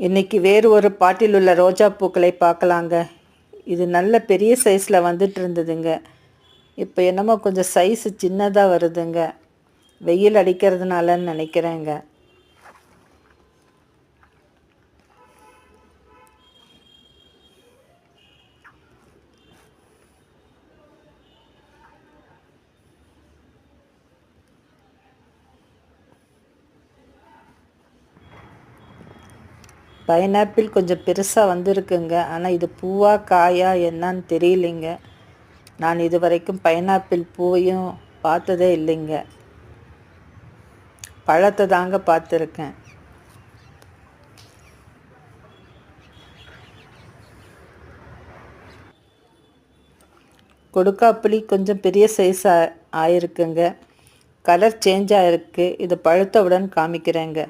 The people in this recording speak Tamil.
இன்றைக்கி வேறு ஒரு பாட்டில் உள்ள ரோஜா பூக்களை பார்க்கலாங்க. இது நல்ல பெரிய சைஸில் வந்துட்டு இருந்ததுங்க இப்போ என்னமோ கொஞ்சம் சைஸு சின்னதாக வருதுங்க. வெயில் அடிக்கிறதுனாலன்னு நினைக்கிறேங்க. பைனாப்பிள் கொஞ்சம் பெருசாக வந்திருக்குங்க. ஆனால் இது பூவா காயா என்னன்னு தெரியலைங்க. நான் இது வரைக்கும் பைனாப்பிள் பூவையும் பார்த்ததே இல்லைங்க. பழத்தை தாங்க பார்த்துருக்கேன். கொடுக்காப்புளி கொஞ்சம் பெரிய சைஸ் ஆயிருக்குங்க. கலர் சேஞ்ச் ஆயிருக்கு. இது பழுத்தவுடன் காமிக்கிறேங்க.